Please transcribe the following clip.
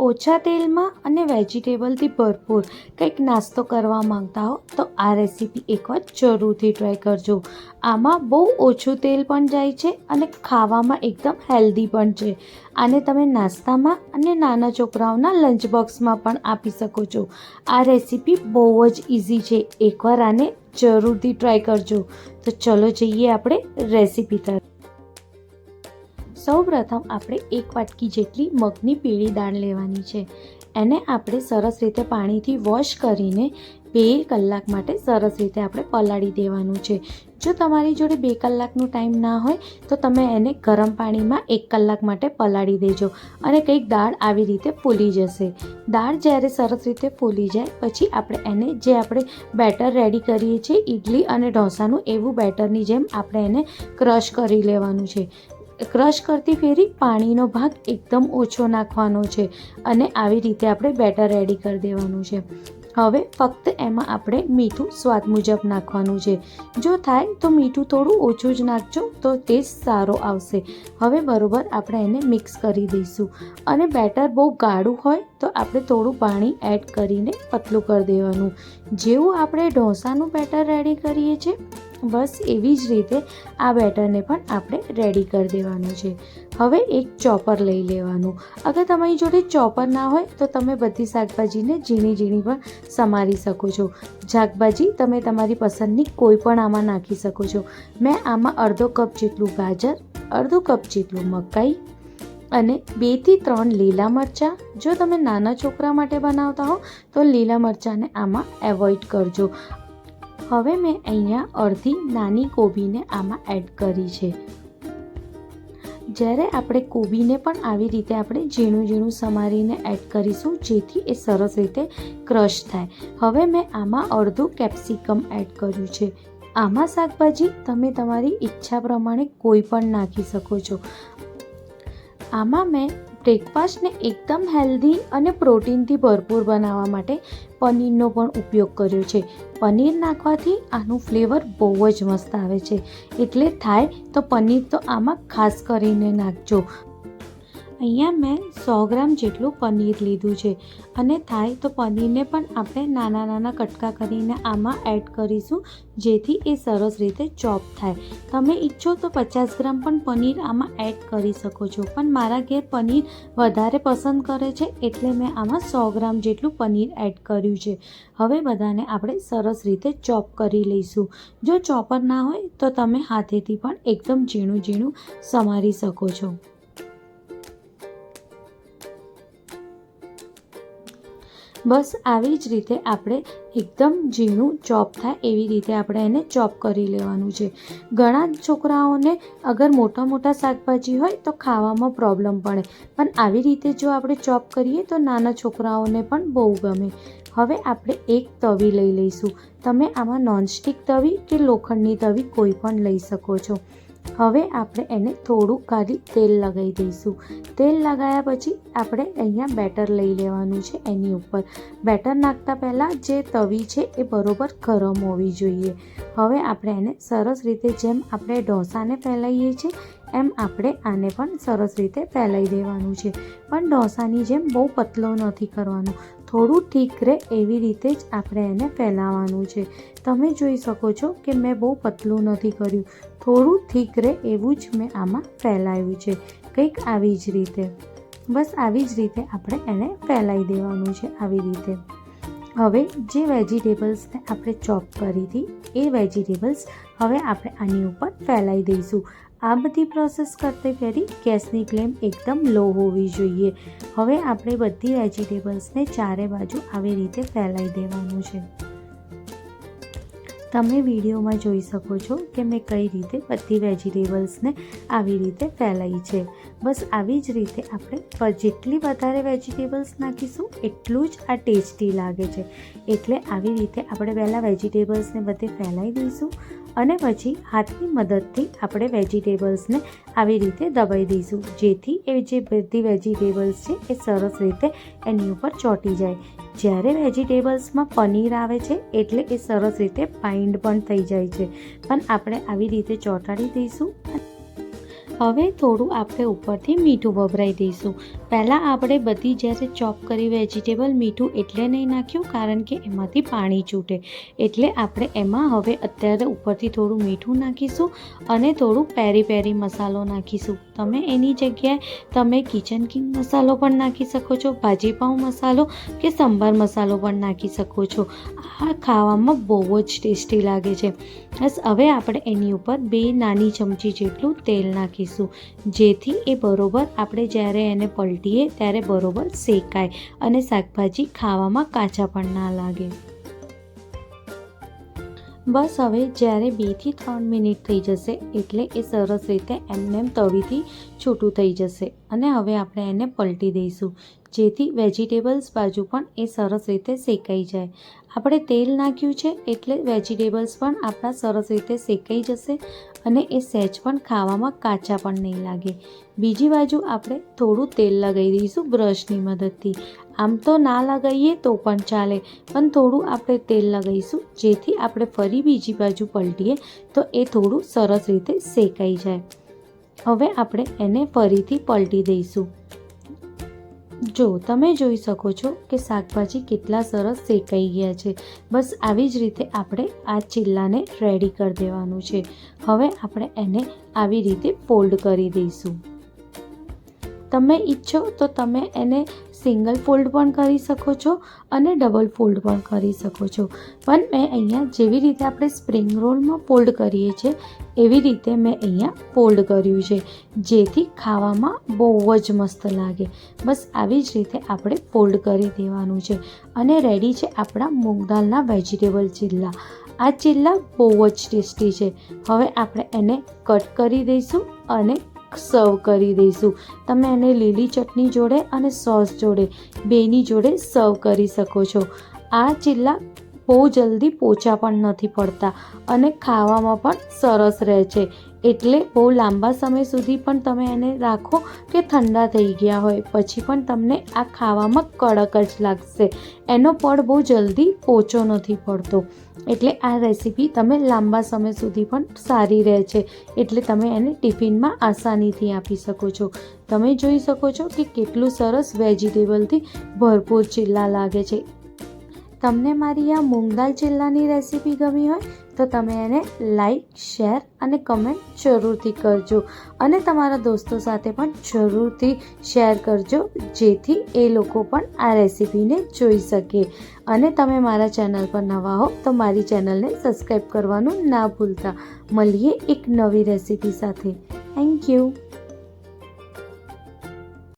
ઓછા તેલમાં અને વેજીટેબલથી ભરપૂર કંઈક નાસ્તો કરવા માંગતા હો, તો આ રેસીપી એકવાર જરૂરથી ટ્રાય કરજો. આમાં બહુ ઓછું તેલ પણ જાય છે અને ખાવામાં એકદમ હેલ્ધી પણ છે. આને તમે નાસ્તામાં અને નાના છોકરાઓના લંચ બોક્સમાં પણ આપી શકો છો. આ રેસીપી બહુ જ ઇઝી છે. એકવાર આને જરૂરથી ટ્રાય કરજો. તો ચલો જઈએ આપણે રેસીપી તરફ. સૌપ્રથમ આપણે એક વાટકી જેટલી મગની પીળી દાળ લેવાની છે. એને આપણે સરસ રીતે પાણીથી વોશ કરીને બે કલાક માટે સરસ રીતે આપણે પલાળી દેવાનું છે. જો તમારી જોડે બે કલાકનો ટાઈમ ના હોય, તો તમે એને ગરમ પાણીમાં એક કલાક માટે પલાળી દેજો અને કંઈક દાળ આવી રીતે ફૂલી જશે. દાળ જ્યારે સરસ રીતે ફૂલી જાય, પછી આપણે એને જે આપણે બેટર રેડી કરીએ છીએ ઇડલી અને ઢોસાનું એવું બેટરની જેમ આપણે એને ક્રશ કરી લેવાનું છે. ક્રશ કરતી ફેરી પાણીનો ભાગ એકદમ ઓછો નાખવાનો છે અને આવી રીતે આપણે બેટર રેડી કરી દેવાનું છે. હવે ફક્ત એમાં આપણે મીઠું સ્વાદ મુજબ નાખવાનું છે. જો થાય તો મીઠું થોડું ઓછું જ નાખજો તો ટેસ્ટ સારો આવશે. હવે બરાબર આપણે એને મિક્સ કરી દઈશું. અને બેટર બહુ ગાઢું હોય તો આપણે થોડું પાણી એડ કરીને પતલું કરી દેવાનું. જેવું આપણે ઢોસાનું બેટર રેડી કરીએ છીએ, બસ એવી જ રીતે આ બેટરને પણ આપણે રેડી કરી દેવાનું છે. હવે એક ચોપર લઈ લેવાનું. અગર તમારી જોડે ચોપર ના હોય, તો તમે બધી શાકભાજીને ઝીણી ઝીણી પણ સમારી શકો છો. શાકભાજી તમે તમારી પસંદની કોઈ પણ આમાં નાખી શકો છો. મેં આમાં અડધો કપ જેટલું ગાજર, અડધો કપ જેટલું મકાઈ અને બેથી ત્રણ લીલા મરચાં. જો તમે નાના છોકરા માટે બનાવતા હો, તો લીલા મરચાંને આમાં એવોઇડ કરજો. હવે મેં અહીંયા અડધી નાની કોબીને આમાં એડ કરી છે. જ્યારે આપણે કોબીને પણ આવી રીતે આપણે ઝીણું ઝીણું સમારીને એડ કરીશું, જેથી એ સરસ રીતે ક્રશ થાય. હવે મેં આમાં અડધું કેપ્સિકમ એડ કર્યું છે. આમાં શાકભાજી તમે તમારી ઈચ્છા પ્રમાણે કોઈ પણ નાખી શકો છો. આમાં મેં બ્રેકફાસ્ટને એકદમ હેલ્ધી અને પ્રોટીનથી ભરપૂર બનાવવા માટે પનીરનો પણ ઉપયોગ કર્યો છે. પનીર નાખવાથી આનું ફ્લેવર બહુ જ મસ્ત આવે છે. એટલે થાય તો પનીર તો આમાં ખાસ કરીને નાખજો. અહીંયા મેં સો ગ્રામ જેટલું પનીર લીધું છે. અને થાય તો પનીરને પણ આપણે નાના નાના કટકા કરીને આમાં એડ કરીશું, જેથી એ સરસ રીતે ચોપ થાય. તમે ઈચ્છો તો પચાસ ગ્રામ પણ પનીર આમાં એડ કરી શકો છો, પણ મારા ઘેર પનીર વધારે પસંદ કરે છે એટલે મેં આમાં સો ગ્રામ જેટલું પનીર એડ કર્યું છે. હવે બધાને આપણે સરસ રીતે ચોપ કરી લઈશું. જો ચોપર ના હોય તો તમે હાથેથી પણ એકદમ ઝીણું ઝીણું સમારી શકો છો. બસ આવી જ રીતે આપણે એકદમ ઝીણું ચોપ થાય એવી રીતે આપણે એને ચોપ કરી લેવાનું છે. ઘણા છોકરાઓને અગર મોટા મોટા શાકભાજી હોય તો ખાવામાં પ્રોબ્લેમ પડે. પણ આવી રીતે જો આપણે ચોપ કરીએ તો નાના છોકરાઓને પણ બહુ ગમે. હવે આપણે એક તવી લઈ લઈશું. તમે આમાં નોનસ્ટિક તવી કે લોખંડની તવી કોઈ પણ લઈ શકો છો. હવે આપણે એને થોડું ખાલી તેલ લગાવી દઈશું. તેલ લગાવ્યા પછી આપણે અહીંયા બેટર લઈ લેવાનું છે એની ઉપર. બેટર નાખતા પહેલાં જે તવી છે એ બરોબર ગરમ હોવી જોઈએ. હવે આપણે એને સરસ રીતે જેમ આપણે ઢોસાને ફેલાવીએ છીએ એમ આપણે આને પણ સરસ રીતે ફેલાવી દેવાનું છે. પણ ઢોસાની જેમ બહુ પતલો નથી કરવાનો. થોડું ઠીક રહે એવી રીતે જ આપણે એને ફેલાવવાનું છે. તમે જોઈ શકો છો કે મેં બહુ પતલું નથી કર્યું. થોડું ઠીક રહે એવું જ મેં આમાં ફેલાવ્યું છે. કંઈક આવી જ રીતે. બસ આવી જ રીતે આપણે એને ફેલાવી દેવાનું છે આવી રીતે. હવે જે વેજીટેબલ્સને આપણે ચોપ કરી હતી, એ વેજીટેબલ્સ હવે આપણે આની ઉપર ફેલાવી દઈશું. આ બધી પ્રોસેસ કરતી ફેરી ગેસની ફ્લેમ એકદમ લો હોવી જોઈએ. હવે આપણે બધી વેજીટેબલ્સને ચારે બાજુ આવી રીતે ફેલાવી દેવાનું છે. તમે વિડીયોમાં જોઈ શકો છો કે મેં કઈ રીતે બધી વેજીટેબલ્સને આવી રીતે ફેલાઈ છે. બસ આવી જ રીતે આપણે જેટલી વધારે વેજીટેબલ્સ નાખીશું, એટલું જ આ ટેસ્ટી લાગે છે. એટલે આવી રીતે આપણે પહેલાં વેજીટેબલ્સને બધે ફેલાવી દઈશું અને પછી હાથની મદદથી આપણે વેજીટેબલ્સને આવી રીતે દબાઈ દઈશું. જેથી એ જે બધી વેજીટેબલ્સ છે એ સરસ રીતે એની ઉપર ચોંટી જાય. જ્યારે વેજીટેબલ્સમાં પનીર આવે છે, એટલે એ સરસ રીતે પાઇન્ડ પણ થઈ જાય છે. પણ આપણે આવી રીતે ચોંટાડી દઈશું. હવે થોડું આપણે ઉપરથી મીઠું ભભરાઈ દઈશું. પહેલાં આપણે બધી જ્યારે ચોપ કરી વેજીટેબલ મીઠું એટલે નહીં નાખ્યું, કારણ કે એમાંથી પાણી છૂટે. એટલે આપણે એમાં હવે અત્યારે ઉપરથી થોડું મીઠું નાખીશું અને થોડું પેરી પેરી મસાલો નાખીશું. તમે એની જગ્યાએ તમે કિચન કિંગ મસાલો પણ નાખી શકો છો ભાજી પાઉં મસાલો કે સંભાર મસાલો પણ નાખી શકો છો. આ ખાવામાં બહુ જ ટેસ્ટી લાગે છે. બસ હવે આપણે એની ઉપર બે નાની ચમચી જેટલું તેલ નાખીશું, જેથી એ બરોબર આપણે જ્યારે એને પલટીએ ત્યારે બરોબર શેકાય અને શાકભાજી ખાવામાં કાચા પણ ના લાગે. બસ હવે જ્યારે બેથી ત્રણ મિનિટ થઈ જશે એટલે એ સરસ રીતે એમનેમ તવીથી છૂટું થઈ જશે અને હવે આપણે એને પલટી દઈશું, જેથી વેજીટેબલ્સ બાજુ પણ એ સરસ રીતે શેકાઈ જાય. આપણે તેલ નાખ્યું છે એટલે વેજીટેબલ્સ પણ આપણા સરસ રીતે શેકાઈ જશે અને એ સહેજ પણ ખાવામાં કાચા પણ નહીં લાગે. બીજી બાજુ આપણે થોડું તેલ લગાવી દઈશું બ્રશની મદદથી. આમ તો ના લગાવીએ તો પણ ચાલે, પણ થોડું આપણે તેલ લગાવીશું જેથી આપણે ફરી બીજી બાજુ પલટીએ તો એ થોડું સરસ રીતે શેકાઈ જાય. હવે આપણે એને ફરીથી પલટી દઈશું. જો તમે જોઈ શકો છો કે શાકભાજી કેટલા સરસ શેકાઈ ગયા છે. બસ આવી જ રીતે આપણે આ ચિલ્લાને રેડી કરી દેવાનું છે. હવે આપણે એને આવી રીતે ફોલ્ડ કરી દઈશું. તમે ઈચ્છો તો તમે એને સિંગલ ફોલ્ડ પણ કરી શકો છો અને ડબલ ફોલ્ડ પણ કરી શકો છો. પણ મેં અહીંયા જેવી રીતે આપણે સ્પ્રિંગ રોલમાં ફોલ્ડ કરીએ છીએ, એવી રીતે મેં અહીંયા ફોલ્ડ કર્યું છે. જેથી ખાવામાં બહુ જ મસ્ત લાગે. બસ આવી જ રીતે આપણે ફોલ્ડ કરી દેવાનું છે. અને રેડી છે આપણા મૂંગ દાલના વેજીટેબલ ચીલ્લા. આ ચીલ્લા બહુ જ ટેસ્ટી છે. હવે આપણે એને કટ કરી દઈશું અને સર્વ કરી દઈશું. તમે એને લીલી ચટણી જોડે અને સોસ જોડે, બેની જોડે સર્વ કરી શકો છો. આ ચિલ્લા બહુ જલ્દી પોચા પણ નથી પડતા અને ખાવામાં પણ સરસ રહે છે. એટલે બહુ લાંબા સમય સુધી પણ તમે એને રાખો કે ઠંડા થઈ ગયા હોય. પછી પણ તમને આ ખાવામાં કડક જ લાગશે. એનો પડ બહુ જલ્દી પોચો નથી પડતો. એટલે આ રેસીપી તમે લાંબા સમય સુધી પણ સારી રહે છે. એટલે તમે એને ટિફિનમાં આસાનીથી આપી શકો છો. તમે જોઈ શકો છો કે કેટલું સરસ વેજીટેબલથી ભરપૂર ચીલા લાગે છે. તમને મારી આ મૂંગદાલ ચિલ્લાની રેસીપી ગમી હોય, તો તમે એને લાઈક શેર અને કમેન્ટ જરૂરથી કરજો. અને તમારા દોસ્તો સાથે પણ જરૂરથી શેર કરજો, જેથી એ લોકો પણ આ રેસીપીને જોઈ શકે. અને તમે મારા ચેનલ પર નવા હો, તો મારી ચેનલને સબસ્ક્રાઈબ કરવાનું ના ભૂલતા. મળીએ એક નવી રેસીપી સાથે. Thank you